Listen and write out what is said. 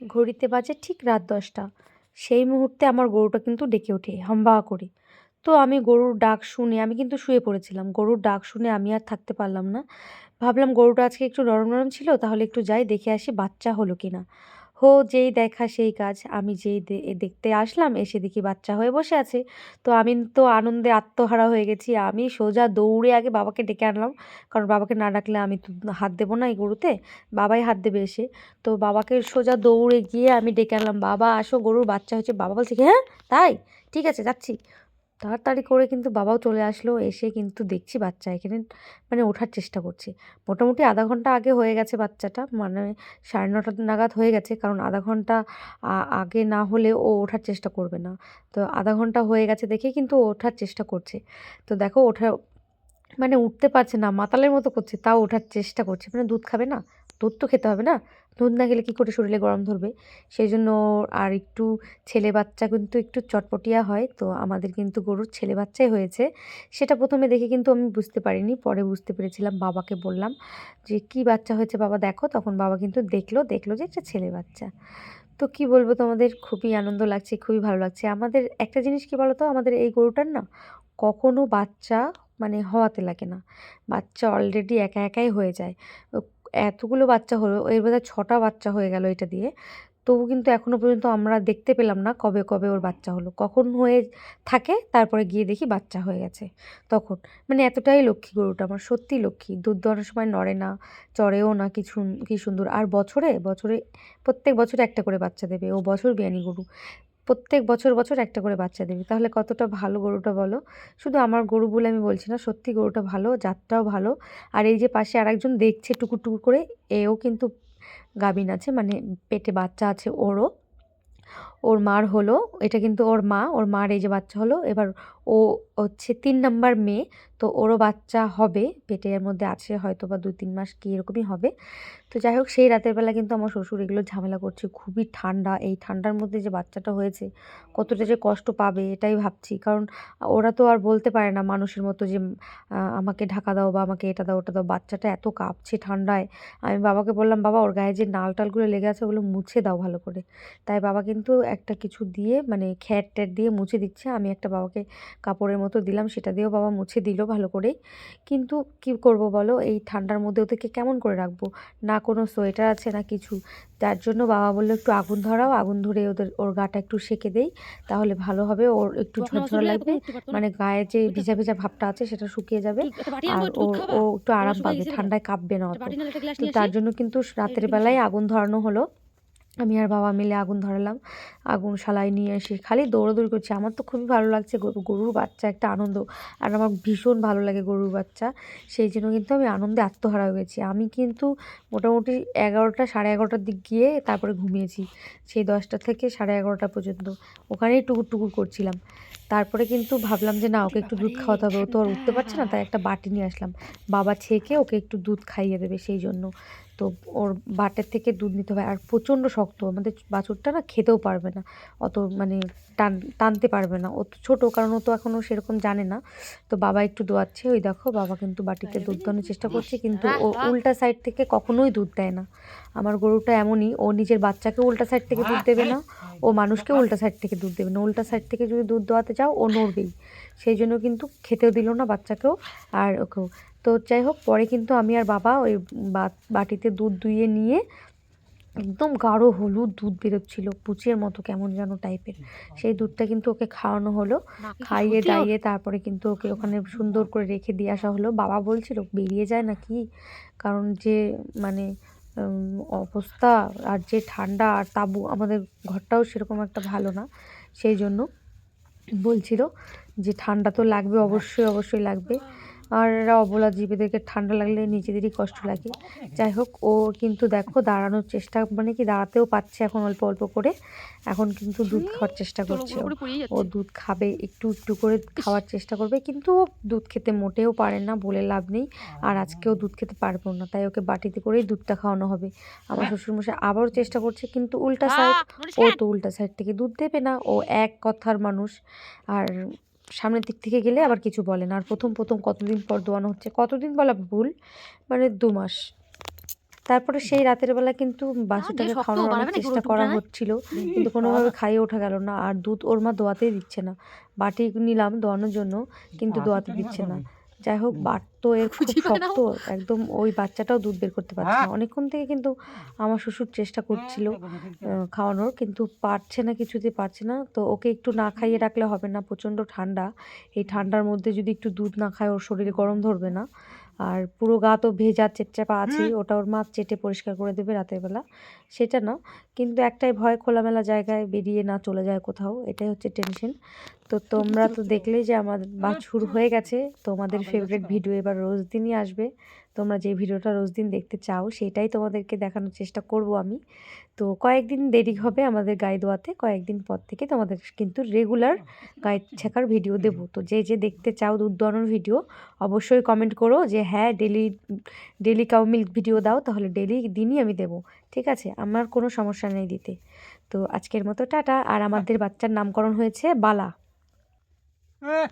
ঘড়িতে বাজে ঠিক রাত দশটা। সেই মুহূর্তে আমার গরুটা কিন্তু ডেকে ওঠে হাম্বা করে। তো আমি গরুর ডাক শুনে, আমি কিন্তু শুয়ে পড়েছিলাম। গরুর ডাক শুনে আমি আর থাকতে পারলাম না। ভাবলাম গরুটা আজকে একটু নরম নরম ছিল, তাহলে একটু যাই, দেখে আসি বাচ্চা হলো কি না হো, যেই দেখা সেই কাজ। আমি যেই দেখতে আসলাম, এসে দেখি বাচ্চা হয়ে বসে আছে। তো আমি তো আনন্দে আত্মহারা হয়ে গেছি। আমি সোজা দৌড়ে আগে বাবাকে ডেকে আনলাম। কারণ বাবাকে না ডাকলে আমি তো হাত দেবো না এই গরুতে। বাবাই হাত দেবে এসে। তো বাবাকে সোজা দৌড়ে গিয়ে আমি ডেকে আনলাম, বাবা, আসো গরুর বাচ্চা হয়েছে বাবা বলছে হ্যাঁ তাই? ঠিক আছে, যাচ্ছি। তাড়াতাড়ি করে কিন্তু বাবাও চলে আসলো, এসে কিন্তু দেখছি বাচ্চা এখানে মানে ওঠার চেষ্টা করছে। মোটামুটি আধা ঘণ্টা আগে হয়ে গেছে বাচ্চাটা মানে সাড়ে নটা নাগাদ হয়ে গেছে, কারণ আধা ঘণ্টা আগে না হলে ও ওঠার চেষ্টা করবে না। তো আধা ঘণ্টা হয়ে গেছে দেখে কিন্তু ওঠার চেষ্টা করছে। তো দেখো ওঠা মানে উঠতে পারছে না, মাতালের মতো করছে, তাও ওঠার চেষ্টা করছে। মানে দুধ খাবে না, দুধ তো খেতে হবে না। দুধ না গেলে কী করে শরীরে গরম ধরবে? সেই জন্য আর একটু ছেলে বাচ্চা কিন্তু একটু চটপটিয়া হয়, তো আমাদের কিন্তু গরুর ছেলে বাচ্চাই হয়েছে। সেটা প্রথমে দেখে কিন্তু আমি বুঝতে পারিনি, পরে বুঝতে পেরেছিলাম, বাবাকে বললাম যে, কি বাচ্চা হয়েছে বাবা, দেখো। তখন বাবা কিন্তু দেখল দেখল যে একটা ছেলে বাচ্চা। তো কি বলব তোমাদের, খুবই আনন্দ লাগছে, খুবই ভালো লাগছে। আমাদের একটা জিনিস কি বলো তো আমাদের এই গরুটার না কখনো বাচ্চা মানে হওয়াতে লাগে না। বাচ্চা অলরেডি একা একাই হয়ে যায়। এতগুলো বাচ্চা হলো, এর বোধহয় ছটা বাচ্চা হয়ে গেল এটা দিয়ে। তবু কিন্তু এখনও পর্যন্ত আমরা দেখতে পেলাম না কবে কবে ওর বাচ্চা হলো। কখন হয়ে থাকে, তারপরে গিয়ে দেখি বাচ্চা হয়ে গেছে তখন। মানে এতটাই লক্ষ্মী গরুটা আমার, সত্যি লক্ষ্মী। দুধ দেওয়ার সময় নড়ে না, চড়েও না কিছু, কি সুন্দর। আর বছরে বছরে, প্রত্যেক বছরে একটা করে বাচ্চা দেবে। ও বছর বিয়ানি গরু। প্রত্যেক বছর বছর একটা করে বাচ্চা দেবে। তাহলে কতটা ভালো গরুটা বলো? শুধু আমার গরু বলে আমি বলছি না, সত্যি গরুটা ভালো, জাতটাও ভালো। আর এই যে পাশে আরেকজন দেখছে টুকুর টুকুর করে, এও কিন্তু গাভিন আছে মানে পেটে বাচ্চা আছে ওরও। ওর মার হলো, এটা কিন্তু ওর মা, ওর মার এই যে বাচ্চা হলো, এবার ও হচ্ছে তিন নাম্বার মেয়ে, তো ওরও বাচ্চা হবে, পেটের মধ্যে আছে হয়তো বা দু তিন মাস কি এরকমই হবে। তো যাই হোক, সেই রাতের বেলা কিন্তু আমার শ্বশুর এগুলো ঝামেলা করছে, খুবই ঠান্ডা, এই ঠান্ডার মধ্যে যে বাচ্চাটা হয়েছে, কতটা যে কষ্ট পাবে এটাই ভাবছি, কারণ ওরা তো আর বলতে পারে না মানুষের মতো যে আমাকে ঢাকা দাও বা আমাকে এটা দাও, ওটা দাও, বাচ্চাটা এত কাঁপছে ঠান্ডায়। আমি বাবাকে বললাম, বাবা, ওর গায়ে যে নাল টালগুলো লেগে আছে, ওগুলো মুছে দাও ভালো করে। তাই বাবা কিন্তু একটা কিছু দিয়ে মানে খ্যাট ট্যাট দিয়ে মুছে দিচ্ছে। আমি একটা বাবাকে কাপড়ের মতো দিলাম সেটা দিয়েও বাবা মুছে দিল ভালো করে কিন্তু কি করব বলো? এই ঠান্ডার মধ্যে ওদেরকে কেমন করে রাখব? না কোনো সোয়েটার আছে না কিছু। যার জন্য বাবা বলল একটু আগুন ধরাও আগুন ধরে ওদের ওর গাটা একটু সেকে দেই তাহলে ভালো হবে। ওর একটু ঝরঝর লাগবে মানে গায়ে যে ভিজা ভিজা ভাবটা আছে সেটা শুকিয়ে যাবে। আর ও ও একটু আরাম পাবে ঠান্ডায় কাঁপবে না অত। তো তার জন্য কিন্তু রাতের বেলায় আগুন ধরানো হলো। আমি আর বাবা মিলে আগুন ধরালাম। আগুন শালাই নিয়ে এসে খালি দৌড়াদৌড়ি করছি। আমার তো খুবই ভালো লাগছে গরুর বাচ্চা, একটা আনন্দ। আর আমার ভীষণ ভালো লাগে গরুর বাচ্চা। সেই জন্য কিন্তু আমি আনন্দে আত্মহারা হয়ে গেছি। আমি কিন্তু মোটামুটি এগারোটা, সাড়ে এগারোটার দিক গিয়ে তারপরে ঘুমিয়েছি। সেই দশটা থেকে সাড়ে এগারোটা পর্যন্ত। ওখানেই টুকুর টুকুর করছিলাম। তারপরে কিন্তু ভাবলাম যে, না, ওকে একটু দুধ খাওয়াতে হবে। ও তো আর উঠতে পারছে না, তাই একটা বাটি নিয়ে আসলাম। বাবা ছেঁকে ওকে একটু দুধ খাইয়ে দেবে সেই জন্য। তো ওর বাটের থেকে দুধ নিতে হবে। আর প্রচণ্ড শক্ত আমাদের বাছুরটা না খেতেও পারবে না। অত মানে টান টানতে পারবে না। ও তো ছোটো কারণ ও তো এখনও সেরকম জানে না। তো বাবা একটু দোয়াচ্ছে ওই দেখো বাবা কিন্তু বাটিতে দুধ দেওয়ানোর চেষ্টা করছে কিন্তু ও উল্টা সাইড থেকে কখনোই দুধ দেয় না। আমার গরুটা এমনই ও নিজের বাচ্চাকে উল্টা সাইড থেকে দুধ দেবে না ও মানুষকে উল্টা সাইড থেকে দুধ দেবে না। উল্টা সাইড থেকে যদি দুধ দেওয়াতে যাও ও নড়বেই। সেই জন্য কিন্তু খেতেও দিল না বাচ্চাকেও আর ওকেও। তো যাই হোক পরে কিন্তু আমি আর বাবা ওই বাটিতে দুধ দুইয়ে নিয়ে একদম গাঢ় হলুদ দুধ বেরোচ্ছিল পুচের মতো কেমন যেন টাইপের সেই দুধটা কিন্তু ওকে খাওয়ানো হলো খাইয়ে দাইয়ে তারপরে কিন্তু ওকে ওখানে সুন্দর করে রেখে দিয়ে আসা হলো। বাবা বলছিল বেরিয়ে যায় নাকি কারণ যে মানে অবস্থা আর যে ঠান্ডা আর তাবু আমাদের ঘরটাও সেরকম একটা ভালো না। সেই জন্য বলছিল যে ঠান্ডা তো লাগবে অবশ্যই অবশ্যই লাগবে। আর এরা অবলা জীবেদেরকে ঠান্ডা লাগলে নিজেদেরই কষ্ট লাগে। যাই হোক ও কিন্তু দেখো দাঁড়ানোর চেষ্টা মানে কি দাঁড়াতেও পাচ্ছে এখন অল্প অল্প করে। এখন কিন্তু দুধ খাওয়ার চেষ্টা করছে ও। দুধ খাবে একটু একটু করে খাওয়ার চেষ্টা করবে কিন্তু ও দুধ খেতে মোটেও পারে না বলে লাভ নেই। আর আজকেও দুধ খেতে পারব না তাই ওকে বাটিতে করেই দুধটা খাওয়ানো হবে। আমার শ্বশুরমশাই আবারও চেষ্টা করছে কিন্তু উল্টা সাইড ও তো উল্টা সাইড থেকে দুধ দেবে না ও এক কথার মানুষ। আর সামনের দিক থেকে গেলে আবার কিছু বলে না। আর প্রথম প্রথম কতদিন পর দোয়ানো হচ্ছে? কতদিন বলা ভুল? মানে দু মাস। তারপরে সেই রাতের বেলা কিন্তু বাসুটাকে খাওয়ানোর চেষ্টা করা হচ্ছিল কিন্তু কোনোভাবে খাইয়ে ওঠা গেল না। আর দুধ ওর মা দোয়াতেই দিচ্ছে না। বাটি নিলাম দোয়ানোর জন্য কিন্তু দোয়াতে দিচ্ছে না। যাই হোক বাট তো এর খুব। শক্ত একদম ওই বাচ্চাটাও দুধ বের করতে পারছে না। অনেকক্ষণ থেকে কিন্তু আমার শ্বশুর চেষ্টা করছিল খাওয়ানোর কিন্তু পারছে না কিছুতে পারছে না। তো ওকে একটু না খাইয়ে রাখলে হবে না প্রচণ্ড ঠান্ডা। এই ঠান্ডার মধ্যে যদি একটু দুধ না খায় ওর শরীরে গরম ধরবে না। আর পুরো গা তো ভেজা চেপচাপা আছে ওটা ওর মা চেটে পরিষ্কার করে দেবে রাতের বেলা। সেটা না কিন্তু একটাই ভয় খোলামেলা জায়গায় বেরিয়ে না চলে যায় কোথাও এটাই হচ্ছে টেনশন তো তোমরা তো দেখলেই যে আমার বাছুর হয়ে গেছে তোমাদের ফেভারিট ভিডিও এবার রোজ দিনই আসবে। তোমরা যে ভিডিওটা রোজ দিন দেখতে চাও সেটাই তোমাদেরকে দেখানোর চেষ্টা করব আমি। তো কয়েকদিন দেরি হবে আমাদের গায়ে দোয়াতে কয়েকদিন পর থেকে তোমাদের কিন্তু রেগুলার গায়ে ছেঁকার ভিডিও দেবো। তো যে যে দেখতে চাও দুধ দোয়ানোর ভিডিও অবশ্যই কমেন্ট করো যে হ্যাঁ daily daily cow milk video দাও তাহলে ডেলি দিনই আমি দেবো। ঠিক আছে? আমার কোনো সমস্যা নেই দিতে। তো আজকের মতো টাটা। আর আমাদের বাচ্চার নামকরণ হয়েছে বালা। Eh,